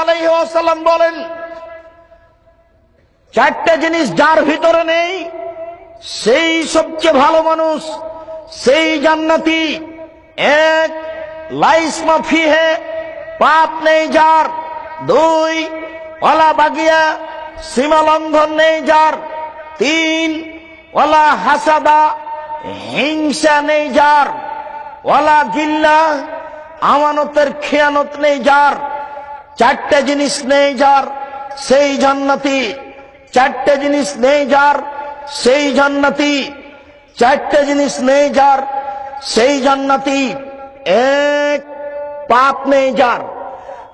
আলাইহি বলেন, চারটে জিনিস যার ভিতরে নেই, সেই সবচেয়ে ভালো মানুষ, সেই জান্নাতি, এক, লাইস মাফি হে পাপ নেই যার, দুই ওলা বাগিয়া, সীমা লঙ্ঘন নেই যার, তিন ওলা হাসাদা, হিংসা নেই যার ওলা গিল্লা, আমানতের খেয়ানত নেই যার চারটে জিনিস নেই যার, সেই জান্নাতি। চারটে জিনিস নেই যার, সেই জান্নাতি। চারটে জিনিস নেই যার, সেই জান্নাতি। এক পাপ নেই যার।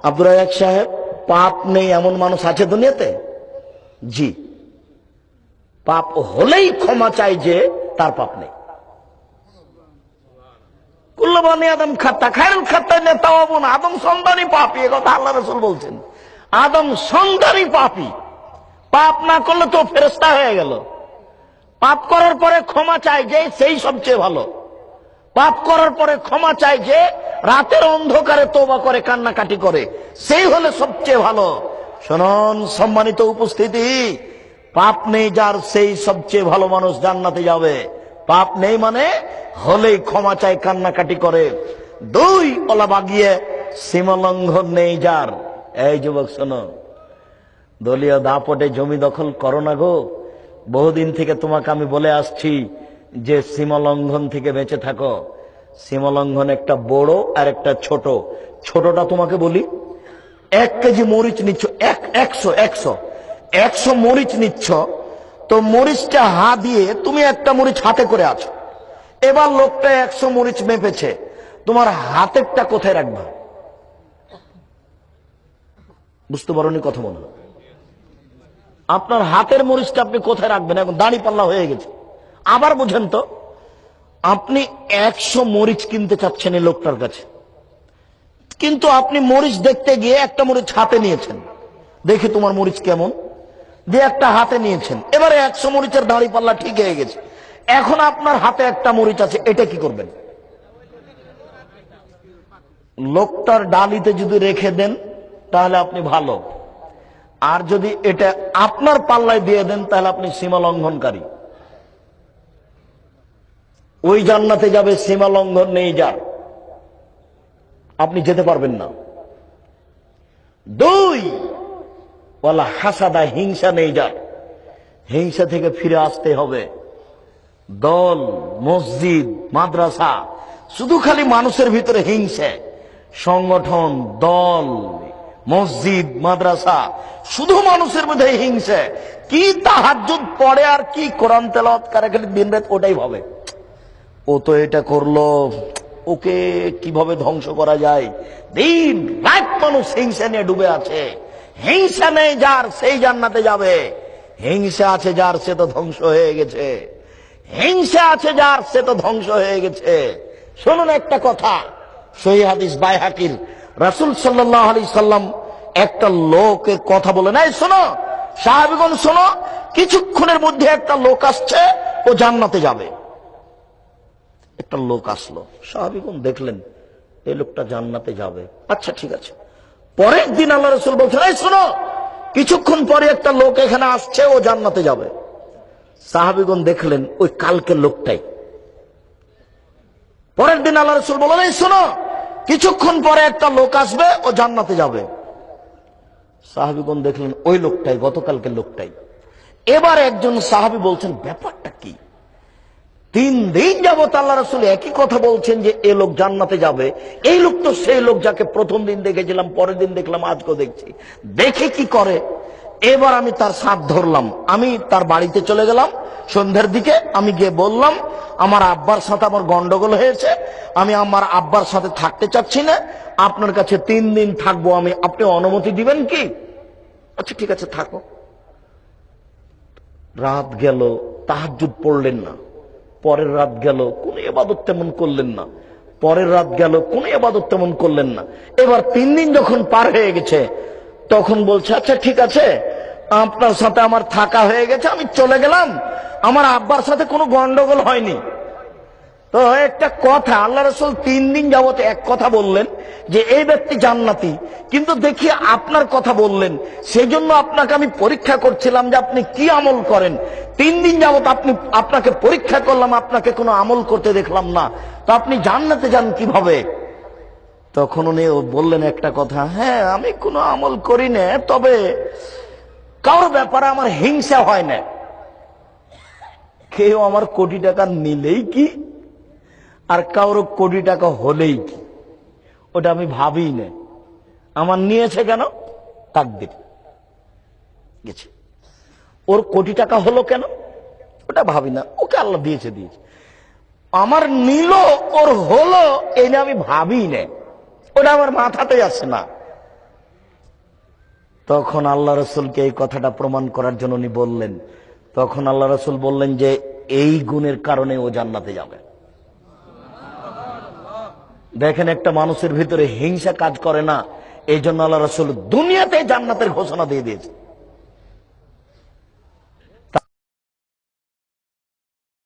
আব্দুর রাজাক সাহেব, পাপ নেই এমন মানুষ আছে দুনিয়াতে? জি। পাপ হলেই ক্ষমা চাই যে তার পাপ নেই। কুল্লবানি আদম খাত্তা, খায়রুল খাত্তা নেতা হবন আদম সন্তানই পাপি, এ কথা আল্লাহ রসুল বলছেন। আদম সন্তানই পাপি। পাপ না করলে তো ফেরস্তা হয়ে গেল। পাপ করার পরে ক্ষমা চাই যে সেই সবচেয়ে ভালো। পাপ করার পরে ক্ষমা চাই যে রাতের অন্ধকারে তোবা করে, কান্নাকাটি করে। সেই হলে সবচেয়ে ভালো। শোনন, সম্মানিত উপস্থিতি, পাপ নেই যার সেই সবচেয়ে ভালো মানুষ জান্নাতে যাবে। পাপ নেই মানে হলেই ক্ষমা চাই কান্নাকাটি করে। দুই ওলা বাগিয়ে সীমালঙ্ঘন নেই যার। এই যুবক, শোনো। দলীয় দাপটে জমি দখল করো না গো। বহুদিন থেকে তোমাকে আমি বলে আসছি যে সীমালঙ্ঘন থেকে বেঁচে থাকো। সীমালঙ্ঘন একটা বড় আর একটা ছোট। ছোটটা তোমাকে বলি, এক কেজি মরিচ নিচ্ছ, এক, একশো একশো। একশো মরিচ নিচ্ছ তো মরিচটা হা দিয়ে তুমি একটা মরিচ হাতে করে আছো। এবার লোকটা একশো মরিচ মেপেছে। তোমার হাতেরটা কোথায় রাখবা? বুঝতে পারোনি কথা মনে আপনার হাতের মরিচটা আপনি কোথায় রাখবেন? এখন দাঁড়ি পাল্লা হয়ে গেছে। আবার বুঝেন তো, আপনি একশো মরিচ কিনতে চাচ্ছেন এই লোকটার কাছে। কিন্তু আপনি মরিচ দেখতে গিয়ে একটা মরিচ হাতে নিয়েছেন। দেখে তোমার মরিচ কেমন। দিয়ে একটা হাতে নিয়েছেন। এবারে একশো মরিচের দাড়ি পাল্লা ঠিক হয়ে গেছে। এখন আপনার হাতে একটা মরিচ আছে, এটা কি করবেন? লোকটার ডালিতে যদি রেখে দেন, তাহলে আপনি ভালো। আর যদি এটা আপনার পাল্লায় দিয়ে দেন, তাহলে আপনি সীমা লঙ্ঘনকারী ওই জান্নাতে যাবে সীমা লঙ্ঘন নেই যার। আপনি যেতে পারবেন না। দুই বলা হাসাদা হিংসা নেই যার। হিংসা থেকে ফিরে আসতে হবে। দল, মসজিদ, মাদ্রাসা, শুধু খালি মানুষের ভিতরে হিংসে। সংগঠন, দল, মসজিদ, মাদ্রাসা, শুধু মানুষের মধ্যে হিংসে। কি তাহার তাহাজুদ পড়ে আর কি কোরআন খালি দিন রাত ওটাই ভাবে। ও তো এটা করল, ওকে কীভাবে ধ্বংস করা যায়? দিন রাত মানুষ হিংসা নিয়ে ডুবে আছে। হিংসা নেই যার, সেই জান্নাতে যাবে। হিংসা আছে যার, সে তো ধ্বংস হয়ে গেছে। হিংসা আছে যার, সে তো ধ্বংস হয়ে গেছে। শুনুন একটা কথা, সহি হাদিস বাই হাকির রাসুল সাল্লাহ সাল্লাম একটা লোকের কথা বলে নাই শোনো, সাহাবিগণ শোনো, কিছুক্ষণের মধ্যে একটা লোক আসছে, ও জান্নাতে যাবে। একটা লোক আসলো। সাহাবিগুন দেখলেন, এই লোকটা জান্নাতে যাবে। আচ্ছা ঠিক আছে। পরের দিন আল্লাহ রসুল বলছেন, এই শোনো, কিছুক্ষণ পরে একটা লোক এখানে আসছে, ও জান্নাতে যাবে। সাহাবিগুন দেখলেন, ওই কালকের লোকটাই। পরের দিন আল্লাহ রসুল বললেন, এই শোনো, কিছুক্ষণ পরে একটা লোক আসবে, ও জান্নাতে যাবে। সাহাবিগুন দেখলেন, ওই লোকটাই, গতকালকের লোকটাই। এবার একজন সাহাবি বলছেন, ব্যাপারটা কি? তিন দিন যাবত আল্লাহ রসুল একই কথা বলছেন যে, এ লোক জান্নাতে যাবে। এই লোক তো সেই লোক যাকে প্রথম দিন দেখেছিলাম, পরের দিন দেখলাম, আজকেও দেখছি। দেখে কি করে? এবার আমি তার সাপ ধরলাম। আমি তার বাড়িতে চলে গেলাম। সন্ধ্যার দিকে আমি গিয়ে বললাম, আমার আব্বার সাথে আমার গন্ডগোল হয়েছে। আমি আমার আব্বার সাথে থাকতে চাচ্ছি না। আপনার কাছে তিন দিন থাকব আমি। আপনি অনুমতি দিবেন কি? আচ্ছা ঠিক আছে, থাকো। রাত গেল তাহাজুদ পড়লেন না। পরের রাত গেল, কোন এবাদত তেমন করলেন না। পরের রাত গেল, কোন এবাদত তেমন করলেন না। এবার তিন দিন যখন পার হয়ে গেছে, তখন বলছে আচ্ছা ঠিক আছে, আপনার সাথে আমার থাকা হয়ে গেছে, আমি চলে গেলাম। আমার আব্বার সাথে কোনো গন্ডগোল হয়নি। তো একটা কথা, আল্লাহ রসুল তিন দিন যাবত এক কথা বললেন যে, এই ব্যক্তি জান্নাতি। কিন্তু দেখি আপনার কথা বললেন। সেই জন্য আপনাকে আমি পরীক্ষা করছিলাম যে আপনি কি আমল করেন। তিন দিন যাবত আপনি, আপনাকে পরীক্ষা করলাম, আপনাকে কোনো আমল করতে দেখলাম না। তো আপনি জান্নাতে যান কীভাবে? তখন উনি বললেন একটা কথা হ্যাঁ আমি কোনো আমল করি না, তবে কারোর ব্যাপারে আমার হিংসা হয় না। কেউ আমার কোটি টাকা নিলেই কি আর কারও কোটি টাকা হলেই কি? ওটা আমি ভাবি না। আমার নিয়েছে কেন? তাকদির। গেছে। ওর কোটি টাকা হলো কেন? ওটা ভাবি না। ওকে আল্লাহ দিয়েছে দিয়েছে। আমার নিল, ওর হলো, এই নিয়ে আমি ভাবি না। ওটা আমার মাথাতে আসে না। তখন আল্লাহ রসুলকে এই কথাটা প্রমাণ করার জন্য উনি বললেন। তখন আল্লাহ রসুল বললেন যে, এই গুণের কারণে ও জান্নাতে যাবে। দেখেন একটা মানুষের ভিতরে হিংসা কাজ করে না। এই জন্য আল্লাহ রসুল দুনিয়াতে জান্নাতের ঘোষণা দিয়ে দিয়েছে।